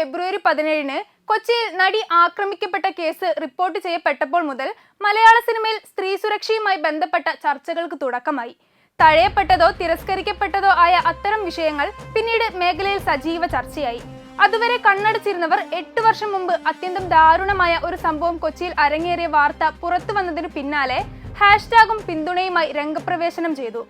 ഫെബ്രുവരി പതിനേഴിന് കൊച്ചിയിൽ നടി ആക്രമിക്കപ്പെട്ട കേസ് റിപ്പോർട്ട് ചെയ്യപ്പെട്ടപ്പോൾ മുതൽ മലയാള സിനിമയിൽ സ്ത്രീ സുരക്ഷയുമായി ബന്ധപ്പെട്ട ചർച്ചകൾക്ക് തുടക്കമായി. തഴയപ്പെട്ടതോ തിരസ്കരിക്കപ്പെട്ടതോ ആയ അത്തരം വിഷയങ്ങൾ പിന്നീട് മേഖലയിൽ സജീവ ചർച്ചയായി. അതുവരെ കണ്ണടച്ചിരുന്നവർ എട്ട് വർഷം മുമ്പ് അത്യന്തം ദാരുണമായ ഒരു സംഭവം കൊച്ചിയിൽ അരങ്ങേറിയ വാർത്ത പുറത്തു വന്നതിനു പിന്നാലെ ഹാഷ്ടാഗും പിന്തുണയുമായി രംഗപ്രവേശനം ചെയ്തു.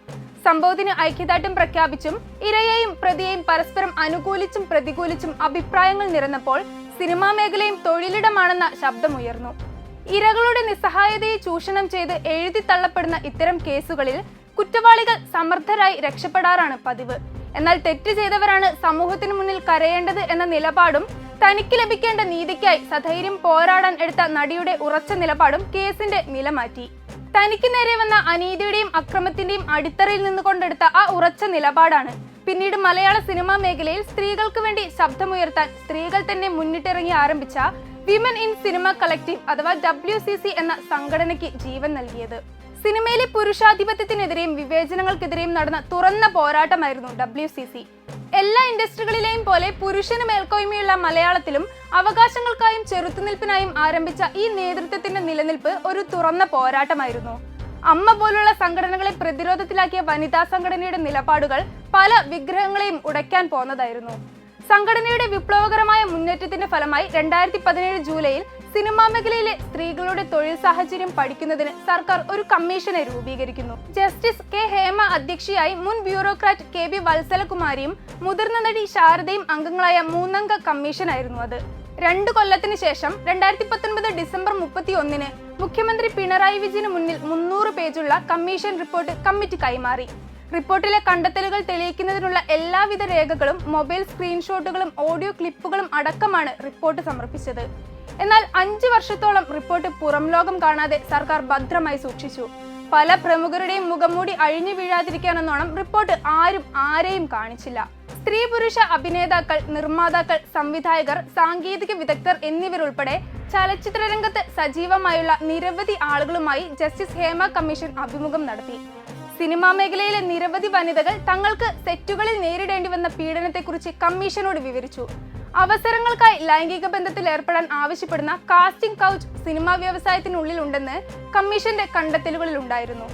സംഭവത്തിന് ഐക്യദാർഢ്യം പ്രഖ്യാപിച്ചും ഇരയെയും പ്രതിയെയും പരസ്പരം അനുകൂലിച്ചും പ്രതികൂലിച്ചും അഭിപ്രായങ്ങൾ നിരന്നപ്പോൾ സിനിമാ മേഖലയും തൊഴിലിടമാണെന്ന ശബ്ദമുയർന്നു ഇരകളുടെ നിസ്സഹായതയെ ചൂഷണം ചെയ്ത് എഴുതി തള്ളപ്പെടുന്ന ഇത്തരം കേസുകളിൽ കുറ്റവാളികൾ സമർത്ഥരായി രക്ഷപ്പെടാറാണ് പതിവ്. എന്നാൽ തെറ്റ് ചെയ്തവരാണ് സമൂഹത്തിന് മുന്നിൽ കരയേണ്ടത് എന്ന നിലപാടും തനിക്ക് ലഭിക്കേണ്ട നീതിക്കായി സധൈര്യം പോരാടാൻ എടുത്ത നടിയുടെ ഉറച്ച നിലപാടും കേസിന്റെ നില മാറ്റി തനിക്ക് നേരെ വന്ന അനീതിയുടെയും അക്രമത്തിന്റെയും അടിത്തറയിൽ നിന്നുകൊണ്ടെടുത്ത ആ ഉറച്ച നിലപാടാണ്. പിന്നീട് മലയാള സിനിമാ മേഖലയിൽ സ്ത്രീകൾക്ക് വേണ്ടി ശബ്ദമുയർത്താൻ സ്ത്രീകൾ തന്നെ മുന്നിട്ടിറങ്ങി ആരംഭിച്ച വിമൻ ഇൻ സിനിമ കളക്റ്റീവ് അഥവാ ഡബ്ല്യു സി സി എന്ന സംഘടനയ്ക്ക് ജീവൻ നൽകിയത്. സിനിമയിലെ പുരുഷാധിപത്യത്തിനെതിരെയും വിവേചനങ്ങൾക്കെതിരെയും നടന്ന തുറന്ന പോരാട്ടമായിരുന്നു ഡബ്ല്യു സി സി എല്ലാ ഇൻഡസ്ട്രികളിലെയും പോലെ പുരുഷന് മേൽക്കോയ്മയുള്ള മലയാളത്തിലും അവകാശങ്ങൾക്കായും ചെറുത്തുനിൽപ്പിനായും ആരംഭിച്ച ഈ നേതൃത്വത്തിന്റെ നിലനിൽപ്പ് ഒരു തുറന്ന പോരാട്ടമായിരുന്നു. അമ്മ പോലുള്ള സംഘടനകളെ പ്രതിരോധത്തിലാക്കിയ വനിതാ സംഘടനയുടെ നിലപാടുകൾ പല വിഗ്രഹങ്ങളെയും ഉടയ്ക്കാൻ പോന്നതായിരുന്നു. സംഘടനയുടെ വിപ്ലവകരമായ മുന്നേറ്റത്തിന്റെ ഫലമായി രണ്ടായിരത്തി പതിനേഴ് ജൂലൈയിൽ സിനിമാ മേഖലയിലെ സ്ത്രീകളുടെ തൊഴിൽ സാഹചര്യം പഠിക്കുന്നതിന് സർക്കാർ ഒരു കമ്മീഷനെ രൂപീകരിക്കുന്നു. ജസ്റ്റിസ് കെ ഹേമ അധ്യക്ഷയായി മുൻ ബ്യൂറോക്രാറ്റ് കെ ബി വത്സലകുമാരിയും മുതിർന്ന നടി ശാരദയും അംഗങ്ങളായ മൂന്നംഗ കമ്മീഷനായിരുന്നു അത്. രണ്ടു കൊല്ലത്തിന് ശേഷം രണ്ടായിരത്തി പത്തൊൻപത് ഡിസംബർ മുപ്പത്തി ഒന്നിന് മുഖ്യമന്ത്രി പിണറായി വിജയന് മുന്നിൽ മുന്നൂറ് പേജുള്ള കമ്മീഷൻ റിപ്പോർട്ട് കമ്മിറ്റി കൈമാറി. റിപ്പോർട്ടിലെ കണ്ടെത്തലുകൾ തെളിയിക്കുന്നതിനുള്ള എല്ലാവിധ രേഖകളും മൊബൈൽ സ്ക്രീൻഷോട്ടുകളും ഓഡിയോ ക്ലിപ്പുകളും അടക്കമാണ് റിപ്പോർട്ട് സമർപ്പിച്ചത്. എന്നാൽ അഞ്ചു വർഷത്തോളം റിപ്പോർട്ട് പുറം ലോകം കാണാതെ സർക്കാർ ഭദ്രമായി സൂക്ഷിച്ചു. പല പ്രമുഖരുടെയും മുഖംമൂടി അഴിഞ്ഞു വീഴാതിരിക്കാനെന്നോണം റിപ്പോർട്ട് ആരും ആരെയും കാണിച്ചില്ല. സ്ത്രീ പുരുഷ അഭിനേതാക്കൾ നിർമ്മാതാക്കൾ സംവിധായകർ സാങ്കേതിക വിദഗ്ധർ എന്നിവരുൾപ്പെടെ ചലച്ചിത്ര രംഗത്ത് സജീവമായുള്ള നിരവധി ആളുകളുമായി ജസ്റ്റിസ് ഹേമ കമ്മീഷൻ അഭിമുഖം നടത്തി. സിനിമാ മേഖലയിലെ നിരവധി വനിതകൾ തങ്ങൾക്ക് സെറ്റുകളിൽ നേരിടേണ്ടി വന്ന പീഡനത്തെക്കുറിച്ച് കമ്മീഷനോട് വിവരിച്ചു. അവസരങ്ങൾക്കായി ലൈംഗിക ബന്ധത്തിൽ ഏർപ്പെടാൻ ആവശ്യപ്പെടുന്ന കാസ്റ്റിംഗ് കൗച്ച് സിനിമാ വ്യവസായത്തിനുള്ളിൽ ഉണ്ടെന്ന് കമ്മീഷന്റെ കണ്ടെത്തലുകളിൽ ഉണ്ടായിരുന്നു.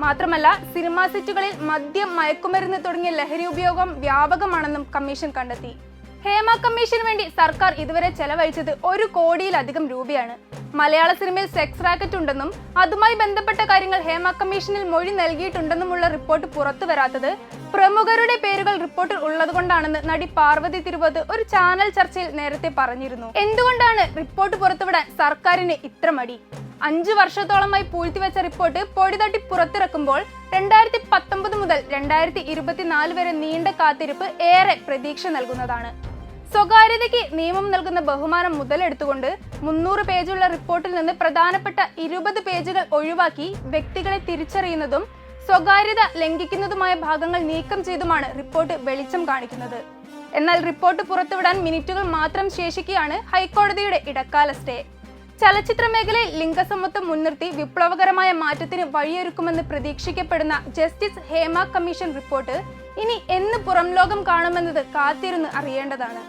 മാത്രമല്ല സിനിമാ സെറ്റുകളിൽ മദ്യം മയക്കുമരുന്ന് തുടങ്ങിയ ലഹരി ഉപയോഗം വ്യാപകമാണെന്നും കമ്മീഷൻ കണ്ടെത്തി. ഹേമ കമ്മീഷന് വേണ്ടി സർക്കാർ ഇതുവരെ ചെലവഴിച്ചത് ഒരു കോടിയിലധികം രൂപയാണ്. മലയാള സിനിമയിൽ സെക്സ് റാക്കറ്റ് ഉണ്ടെന്നും അതുമായി ബന്ധപ്പെട്ട കാര്യങ്ങൾ ഹേമ കമ്മീഷനിൽ മൊഴി നൽകിയിട്ടുണ്ടെന്നുമുള്ള റിപ്പോർട്ട് പുറത്തു വരാത്തത് പ്രമുഖരുടെ പേരുകൾ റിപ്പോർട്ടിൽ ഉള്ളതുകൊണ്ടാണെന്ന് നടി പാർവതി തിരുവത് ഒരു ചാനൽ ചർച്ചയിൽ നേരത്തെ പറഞ്ഞിരുന്നു. എന്തുകൊണ്ടാണ് റിപ്പോർട്ട് പുറത്തുവിടാൻ സർക്കാരിന് ഇത്ര മടി? അഞ്ചു വർഷത്തോളമായി പൂഴ്ത്തിവെച്ച റിപ്പോർട്ട് പൊടിതട്ടി പുറത്തിറക്കുമ്പോൾ രണ്ടായിരത്തി പത്തൊമ്പത് മുതൽ രണ്ടായിരത്തി ഇരുപത്തിനാല് വരെ നീണ്ട കാത്തിരിപ്പ് ഏറെ പ്രതീക്ഷ നൽകുന്നതാണ്. സ്വകാര്യതയ്ക്ക് നിയമം നൽകുന്ന ബഹുമാനം മുതലെടുത്തുകൊണ്ട് മുന്നൂറ് പേജുള്ള റിപ്പോർട്ടിൽ നിന്ന് പ്രധാനപ്പെട്ട ഇരുപത് പേജുകൾ ഒഴിവാക്കി വ്യക്തികളെ തിരിച്ചറിയുന്നതും സ്വകാര്യത ലംഘിക്കുന്നതുമായ ഭാഗങ്ങൾ നീക്കം ചെയ്തുമാണ് റിപ്പോർട്ട് വെളിച്ചം കാണിക്കുന്നത്. എന്നാൽ റിപ്പോർട്ട് പുറത്തുവിടാൻ മിനിറ്റുകൾ മാത്രം ശേഷിക്കുകയാണ് ഹൈക്കോടതിയുടെ ഇടക്കാല സ്റ്റേ. ചലച്ചിത്ര മേഖലയിൽ ലിംഗസമത്വം മുൻനിർത്തി വിപ്ലവകരമായ മാറ്റത്തിന് വഴിയൊരുക്കുമെന്ന് പ്രതീക്ഷിക്കപ്പെടുന്ന ജസ്റ്റിസ് ഹേമ കമ്മീഷൻ റിപ്പോർട്ട് ഇനി എന്ന് പുറം ലോകം കാണുമെന്നത് കാത്തിരുന്ന് അറിയേണ്ടതാണ്.